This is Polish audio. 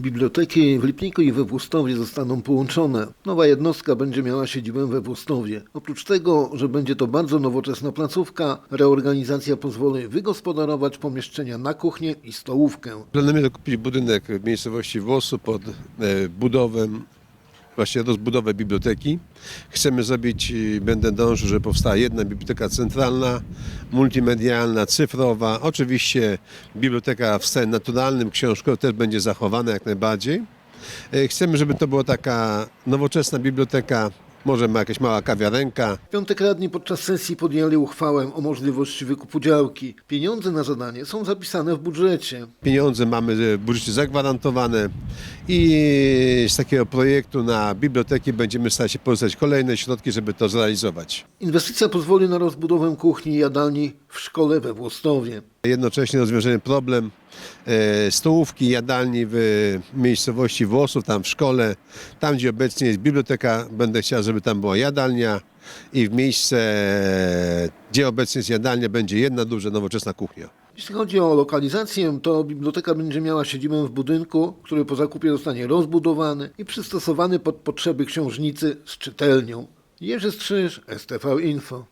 Biblioteki w Lipniku i we Włostowie zostaną połączone. Nowa jednostka będzie miała siedzibę we Włostowie. Oprócz tego, że będzie to bardzo nowoczesna placówka, reorganizacja pozwoli wygospodarować pomieszczenia na kuchnię i stołówkę. Planujemy kupić budynek w miejscowości Włosu pod e, budowę, właśnie rozbudowę biblioteki. Chcemy zrobić, i będę dążył, że powstała jedna biblioteka centralna, multimedialna, cyfrowa. Oczywiście biblioteka w stanie naturalnym, książkowy też będzie zachowana jak najbardziej. E, Chcemy, żeby to była taka nowoczesna biblioteka, może ma jakaś mała kawiarenka, piątek radni podczas sesji podjęli uchwałę o możliwości wykupu działki. Pieniądze na zadanie są zapisane w budżecie. Pieniądze mamy w budżecie zagwarantowane i z takiego projektu na biblioteki będziemy starać się pozyskać kolejne środki, żeby to zrealizować. Inwestycja pozwoli na rozbudowę kuchni i jadalni w szkole we Włostowie. Jednocześnie rozwiążemy problem e, stołówki, jadalni w miejscowości Włosów, tam w szkole, tam gdzie obecnie jest biblioteka, będę chciał, żeby tam była jadalnia i w miejsce, gdzie obecnie jest jadalnia, będzie jedna duża, nowoczesna kuchnia. Jeśli chodzi o lokalizację, to biblioteka będzie miała siedzibę w budynku, który po zakupie zostanie rozbudowany i przystosowany pod potrzeby książnicy z czytelnią. Jerzy Strzyż, STV Info.